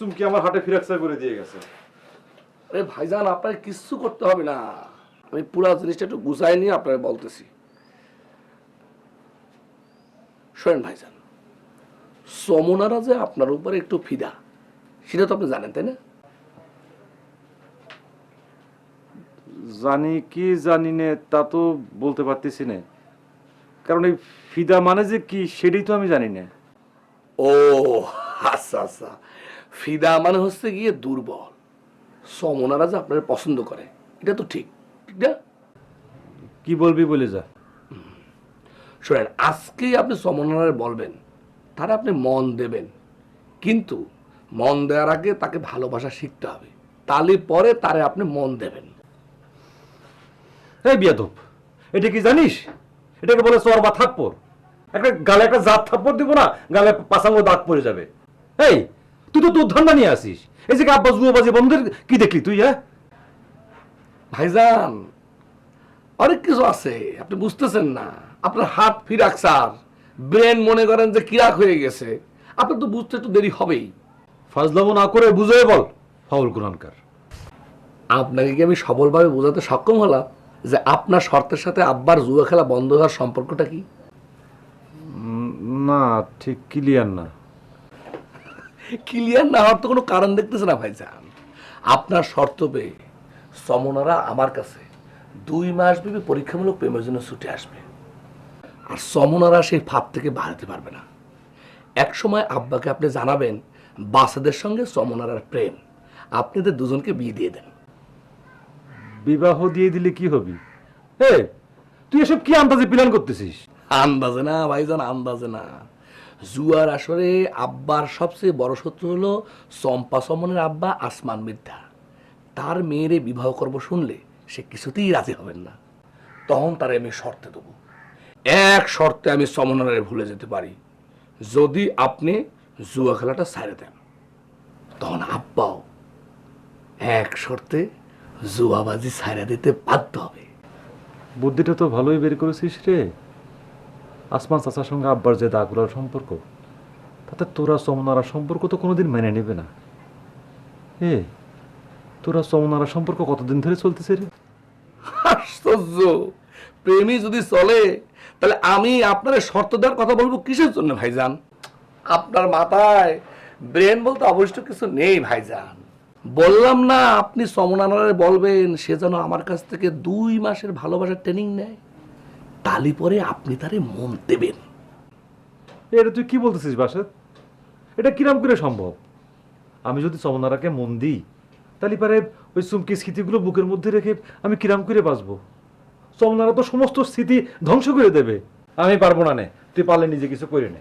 চুমকি আমার হাটে ফ্র্যাকচার করে দিয়ে গেছে। আরে ভাইজান আপনার কিচ্ছু করতে হবে না। আমি পুরা জিনিসটা একটু গুছাই নিয়ে আপনার বলতেছি। শোনেন ভাইজান সমনারা যে আপনার উপরে একটু ফিদা সেটা তো আপনি জানেন তাই না? জানি কি জানি নে তা তো বলতে পারতেছি না। কারণ এই ফিদা মানে যে কি সেটাই তো আমি জানি না। ও আচ্ছা আচ্ছা। ফিদা মানে হচ্ছে গিয়ে দুর্বল। সমনারা যে আপনার পছন্দ করে এটা তো ঠিক। ঠিক না কি বলবি বলে যা। শোনেন আজকেই আপনি সমনারে বলবেন তারা আপনি মন দেবেন। কিন্তু মন দেওয়ার আগে তাকে ভালোবাসা শিখতে হবে। তাহলে পরে তারে আপনি মন দেবেন। এই বিয়াদব এটা কি জানিস? এটাকে বলে চর বা থাপ্পর একটা গালে একটা জাত থাপ্পর দিব না গালে পাসাঙ্গ দাগ পড়ে যাবে। এই তুই তো তোর ধান্দা নিয়ে আসিস। এই যে আব্বাস গুয়াবাজি বন্ধের কি দেখলি তুই হ্যাঁ? ভাইজান অনেক কিছু আছে আপনি বুঝতেছেন না। আপনার হাত ফিরাক স্যার। ব্রেন মনে করেন যে কিরাক হয়ে গেছে। আপনার তো বুঝতে একটু দেরি হবেই। ফাজলামো না করে বুঝোয় বল ফাউল কোরআনকার। আপনাকে কি আমি সবলভাবে বোঝাতে সক্ষম হলাম যে আপনার শর্তের সাথে আব্বার জুয়া খেলা বন্ধ হওয়ার সম্পর্কটা কি? না ঠিক ক্লিয়ার না। ক্লিয়ার না হওয়ার তো কোনো কারণ দেখতেছে না ভাইজান। আপনার শর্ত পেয়ে সমনারা আমার কাছে দুই মাস ব্যাপী পরীক্ষামূলক প্রেমের জন্য ছুটে আসবে। আর সমনারা সেই ফাঁদ থেকে বাড়াতে পারবে না। এক সময় আব্বাকে আপনি জানাবেন বাসাদের সঙ্গে সমনারার প্রেম। আপনাদের দুজনকে বিয়ে দিয়ে দেন। বিবাহ দিয়ে দিলে কি হবি? এ তুই এসব কি আন্দাজে প্ল্যান করতেছিস? আন্দাজে না ভাইজান আন্দাজে না। জুয়ার আসরে আব্বার সবচেয়ে বড় শত্রু হলো চম্পা সমনের আব্বা আসমান মির্ধা তার মেয়েরে বিবাহ করব শুনলে সে কিছুতেই রাজি হবেন না। তখন তারে আমি শর্তে দেবো। এক শর্তে আমি সমনারে ভুলে যেতে পারি। যদি আপনি জুয়া খেলাটা ছাড়ে দেন। তখন আব্বাও এক শর্তে জুয়াবাজি ছাড়া দিতে বাধ্য হবে। বুদ্ধিটা তো ভালোই বের করেছিস রে। আসমান চাচার সঙ্গে আব্বার যে দাগুলার সম্পর্ক, তাতে তোরা চমনারা সম্পর্ক তো কোনোদিন মেনে নেবে না। এ, তোরা চমনারা সম্পর্ক কতদিন ধরে চলতেছে রে? আশ্চর্য! প্রেমী যদি চলে, তাহলে আমি আপনার শর্ত দেওয়ার কথা বলব কিসের জন্য ভাইজান? আপনার মাথায় ব্রেন বলতে অবশ্য কিছু নেই ভাইজান। বললাম না, আপনি সমনানারে বলবেন, সে যেন আমার কাছ থেকে দুই মাসের ভালোবাসার ট্রেনিং নেয়। তালি পরে আপনি তারে মন দেবেন। এটা তুই কি বলতেছিস বাসাদ? এটা কিরাম করে সম্ভব? আমি যদি চমনারাকে মন দিই তাহলে পারে ওই চুমকি স্মৃতিগুলো বুকের মধ্যে রেখে আমি কিরাম করে বাঁচবো। চমনারা তো সমস্ত স্মৃতি ধ্বংস করে দেবে। আমি পারব না নে, তুই পারলে নিজে কিছু করে নে।